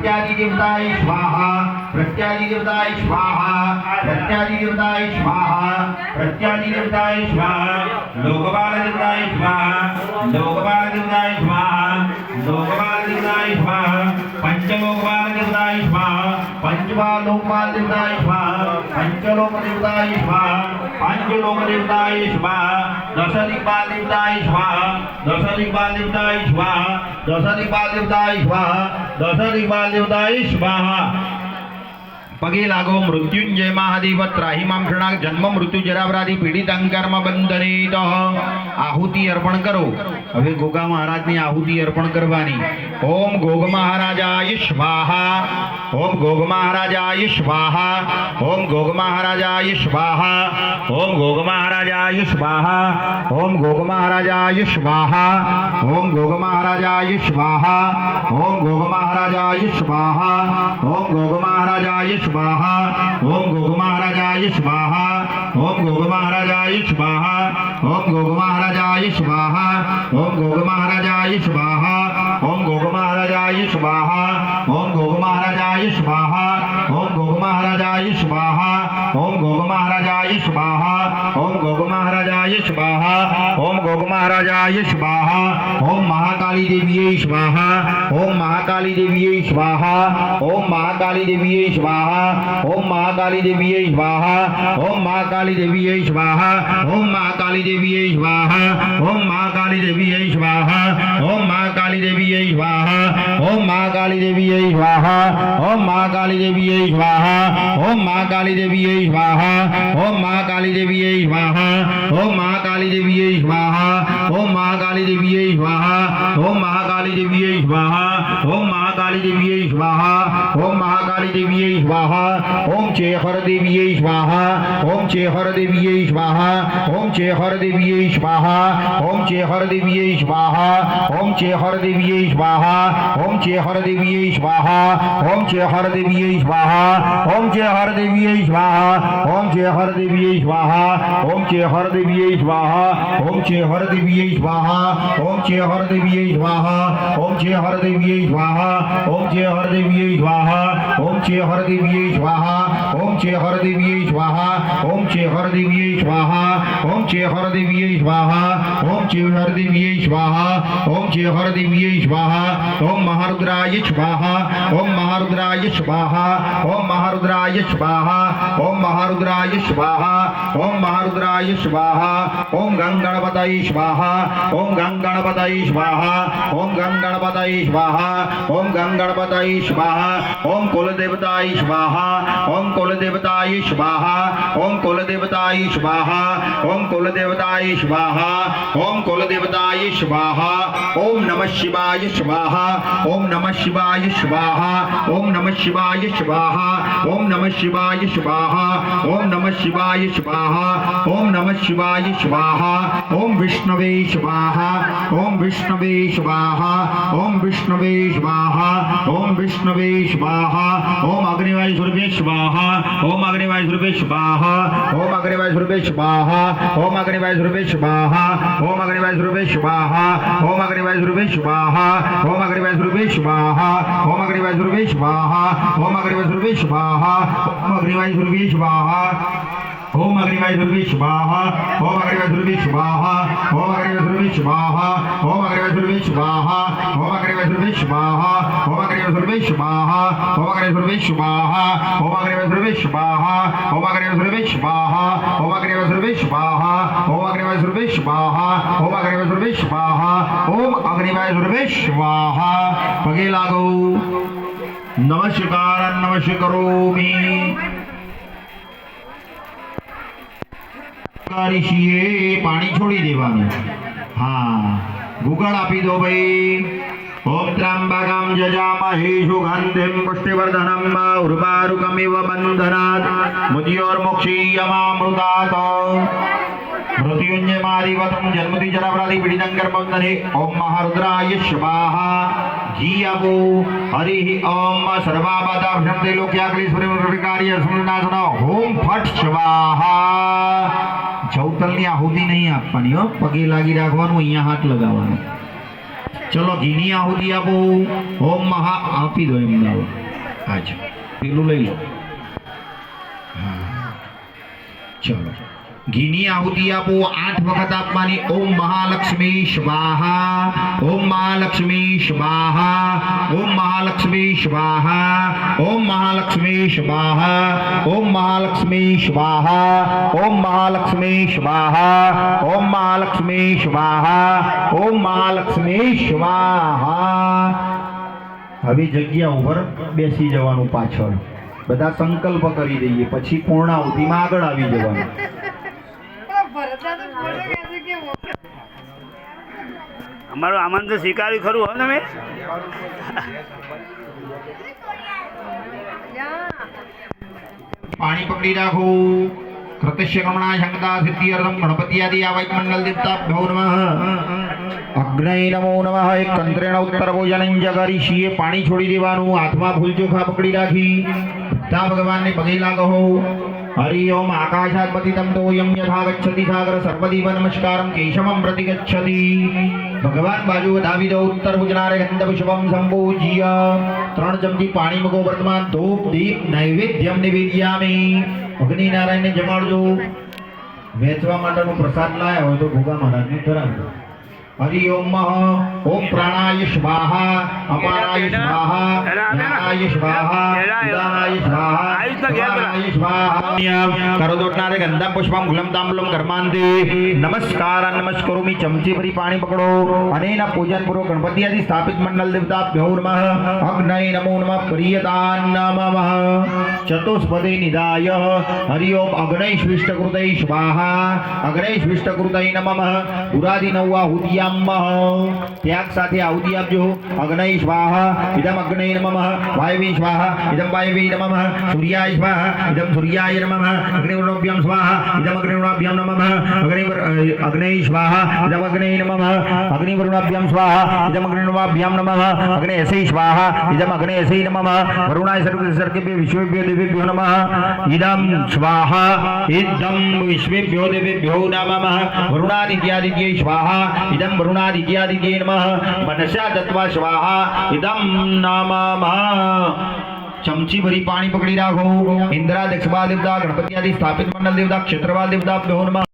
प्रत्यादिदेवताय स्वाहा प्रत्यादिदेवताय स्वाहा प्रत्यादिदेवताय स्वाहा प्रत्यादिदेवताय स्वाहा, लोकपालदेवताय स्वाहा लोकपालदेवताय स्वाहा लोकपालदेवताय स्वाहा, पंचलोकपालदेवताय स्वाहा पंचपालोकपालदेवताय स्वाहा पंचलोकदेवताय स्वाहा पंचलोकदेवताय स्वाहा दशदिक्पालदेवताय स्वाहा दशदिक्पालदेवताय स्वाहा दशदिक्पालदेवताय स्वाहा दशदिक्पालदेवताय स्वाहा पगे लागो मृत्युंजय महादेव ત્રાહિમામ શરણાગ જન્મ મૃત્યુ જરાવરાદી પીડિતાંગ કર્મ બંધનિત આહુતિ અર્પણ કરો હવે ગોગા મહારાજની આહુતિ અર્પણ કરવાની ઓમ ગોગ મહારાજાય સ્વાહા ઓમ ગોગ મહારાજાય સ્વાહા ઓમ ગોગ મહારાજાય સ્વાહા ઓમ ગોગ મહારાજાય સ્વાહા ઓમ ગોગ મહારાજાય સ્વાહા ઓમ ગોગ મહારાજાય સ્વાહા ઓમ ગોગ મહારાજાય સ્વાહા ઓમ ગોગ મહારાજાય स्वाहा ओम गो महाराजाय स्वाहा ओम गो महाराजाय स्वाहा ओम गोगो महाराजाय स्वाहा ओम गो महाराजाय स्वाहा ओम गो महाराजाय स्वाहा ओम गो महाराजाय स्वाहा ओम गो महाराजाय स्वाहा ओम गो महाराजाय स्वाहा ओम गोगो महाराजाय स्वाहा ओम महाराजा स्वाहा ओम महाकाली देवी स्वाहा ओम महाकाली देवी स्वाहा ओम महाकाली देवी स्वाहा ओम महाकाली देवी स्वाहा ओम महाकाली देवी स्वाहा ओम महाकाली देवी स्वाहा ओम महाकाली देवी स्वाहा ओम महाकाली देवी स्वाहा ओम माँ काली देवी यही स्वाहा ओम माँ काली देवी यही स्वाहा ओम माँ काली देवी यही स्वाहा ओम माँ काली देवी यही स्वाहा ओम माँ काली देवी यही स्वाहा ओम माँ काली देवी यही स्वाहा ओम महाकाली देवी यही स्वाहा ओम महाकाली देवी यही स्वाहा ओम महाकाली देवी यही स्वाहा ओम चेहर देवी यही स्वाहा ओम चेहर देवी यही स्वाहा ओम चेहर देवी यही स्वाहा ओम चेहर देवी यही स्वाहा ओम चेहर देवी यही स्वाहा ओम చే హరదేవ్యై స్వాహ ఓం చే హరదేవ్యై స్వాహ ఓం చే హరదేవ్యై స్వాహ ఓం చే హరదేవ్యై స్వాహ ఓం చే హరదేవ్యై స్వాహ ఓం చే హరదేవ్యై స్వాహ ఓం చే హరదేవ్యై స్వాహ ఓం చే హరదేవ్యై స్వాహ ఓం చే హరదేవ్యై స్వాహ ఓం చే హరదేవ్యై స్వాహ ఓం చే హరదేవ్యై స్వాహ ఓం చే హరదేవ్యై స్వాహ ఓం చే హరదేవ్యై స్వాహ ఓం చే హరదేవ్యై స్వాహ ఓం చే హరదేవ్యై స్వాహ ఓం మహా महारुद्राय स्वाहा ओम महारुद्राय स्वाहा ओम महारुद्राय स्वाहा ओम महारुद्राय स्वाहा ओम महारुद्राय स्वाहा ओम गंग गणपतये स्वाहा ओम गंग स्वाहा ओम गंग स्वाहा ओम गंग स्वाहा ओम कुलदेवताय स्वाहा ओम कुलदेवताय स्वाहा ओम कुलदेवताय स्वाहा ओम कुलदेवताय स्वाहा ओम कुलदेवताय स्वाहा ओम नमः शिवाय स्वाहा ओम ओम नमः शिवाय शिवाहा ओम नमः शिवाय शिवाहा ओम नमः शिवाय शिवाहा ओम नमः शिवाय शिवाहा ओम नमः शिवाय शिवाहा ओम विष्णुवे शिवाहा ओम विष्णुवे शिवाहा ओम विष्णुवे शिवाहा ओम विष्णुवे शिवाहा ओम अग्निवाय स्वरूपे शिवाहा ओम अग्निवाय स्वरूपे शिवाहा ओम अग्निवाय स्वरूपे शिवाहा ओम अग्निवाय स्वरूपे शिवाहा ओम अग्निवाय स्वरूपे शिवाहा ओम अग्निवाय स्वरूपे शिवाहा ओम अग्निवाय स्वरूपे स्वाहा ओम अग्निवाय दुर्वे स्वाहा ओम अग्निवाय दुर्वे स्वाहा ओम अग्निवाय दुर्वे स्वाहा। ओम अग्निवाय दुर्वे स्वाहा ओम अग्निवाय दुर्वे स्वाहा ओम अग्निवाय दुर्वे स्वाहा ओम अग्निवाय दुर्वे स्वाहा ओम अग्निवाय दुर्वे स्वाहा ओम अग्निवाय दुर्वे स्वाहा ओम अग्निवाय दुर्वे स्वाहा ओम अग्निवाय दुर्वे स्वाहा ओम अग्निवाय दुर्वे स्वाहा पगे लागो नमस्कार नमस्कार करोमी કારી છીએ પાણી છોડી દેવાનું હા ગુગળ આપી દો ભાઈ ઓમ ત્રાંબકમ જજામહે સુગંધિમ પુષ્ટિવર્ધનમ ઉર્વારુકમિવ બંધનાત મુદ્યોર્મોક્ષીયમામૃતાત મૃત્યુંજય મારિવતમ જન્મતિ જરાવરાધિ પીડિતં કર્મવંદને ઓમ મહારુદ્રાય સ્વાહા જીયવો હરિ ઓમ સર્વાબાધાભ્યંતે લોક્યાગ્નિસ્વરિકાર્ય સુનાસન હોમ ફટ સ્વાહા જવતલની આહુતિ નહીં આપવાની, હો. પગે લાગી રાખવાનું, અહીંયા હાથ લગાવવાનો. ચલો, ઘીની આહુતિ આપો. ઓમ મહા, આપી દો એમને આજ પેલું લઈ લો. હા. ચલો. ઘીની આહુતિ આપો. આઠ વખત આપવાની. ઓમ મહાલક્ષ્મી સ્વાહા. ઓમ મહાલક્ષ્મી સ્વાહા. ઓમ મહાલક્ષ્મી સ્વાહા. ઓમ મહાલક્ષ્મી સ્વાહા. ઓમ મહાલક્ષ્મી સ્વાહા. ઓમ મહાલક્ષ્મી સ્વાહા. ઓમ મહાલક્ષ્મી સ્વાહા. ઓમ મહાલક્ષ્મી સ્વાહા. હવે જગ્યા ઉપર બેસી જવાનું પાછળ. બધા સંકલ્પ કરી દઈએ. પછી પૂર્ણાહુતિમાં આગળ આવી જવાનું. અમારું આમંત્રણ સ્વીકાર્યું ખરું, હો તમે? પાણી પકડી રાખો. કૃતશ્ય કમણા શંકતા સિદ્ધિયર્થમ ગણપતિ આદિ આવૈક મંડલ દેવતાભ્યો નમઃ. અગ્નય નમો નમઃ. એક તંત્રેણ ઉત્તર ભોજન જગારી છીએ પાણી છોડી દેવાનું. હાથમાં ભૂલ ચોખા પકડી રાખી. તા ભગવાનને પગે લાગો. हरि ओम आकाशात्पतितं तोयं यथा સાગર सागर सर्वदीपनमस्कारं केशवं प्रति गच्छति। ભગવાન બાજુ બતાવી દો ઉત્તર ગુજરારે ગંધ પુષ્પમ સંપૂજ્ય ત્રણ ચમચી પાણી મૂકો વર્તમાન ધૂપ દીપ નૈવેદ્યમ નિવેદ્યામી અગ્નિ નારાયણને જમાડજો વેચવા માટેનો પ્રસાદ લાયા હોય તો ભોગા મહારાજને ધરાવી દો हरि ओम ओम प्राणाय स्वाहा अपाराय स्वाहा प्राणाय स्वाहा उदानाय स्वाहा करदोटणारे गंधा पुष्पम गुलम तांबलम कर्मांति नमस्कार नमस्करोमि चमची भरी पानी पकडो। अनेन पूजन पुरो गणपति आदि स्थापित मंडल देवता भ्यो नमः। अग्नये नमो नमः प्रियतान नमः। चतुष्पदे निदाय। हरि ओम अग्नैश्विष्टकृतै स्वाहा। अग्नैश्विष्टकृतै नमः। पुरादि नौवा हुदिया નમઃ ત્યાગ સાથે આહુતિ આપજો અગ્નય સ્વાહ ઇદમ અગ્નય નમઃ વાયવી સ્વાહ ઇદમ વાયવી નમઃ સૂર્યાય સ્વાહ ઇદમ સૂર્યાય નમઃ અગ્નિવર્ણોભ્યામ સ્વાહ ઇદમ અગ્નિવર્ણોભ્યામ નમઃ અગ્નિ અગ્નય સ્વાહ ઇદમ અગ્નય નમઃ અગ્નિવર્ણોભ્યામ સ્વાહ ઇદમ અગ્નિવર્ણોભ્યામ નમઃ અગ્નેયસૈ સ્વાહ ઇદમ અગ્નેયસૈ નમઃ વરુણાય સર્વ સર્ગેભ્ય વિશ્વેભ્ય દેવેભ્યો નમઃ ઇદમ સ્વાહ ઇદમ વિશ્વેભ્યો દેવેભ્યો નમઃ વરુણાદિત્યાદિત્યૈ સ્વાહ ઇદમ मनसा दत्वा चमची भरी पानी पकड़ी राखो इंदिरा दक्षवाल देवता गणपति आदि स्थापित मंडल देवता क्षेत्रवाल देवता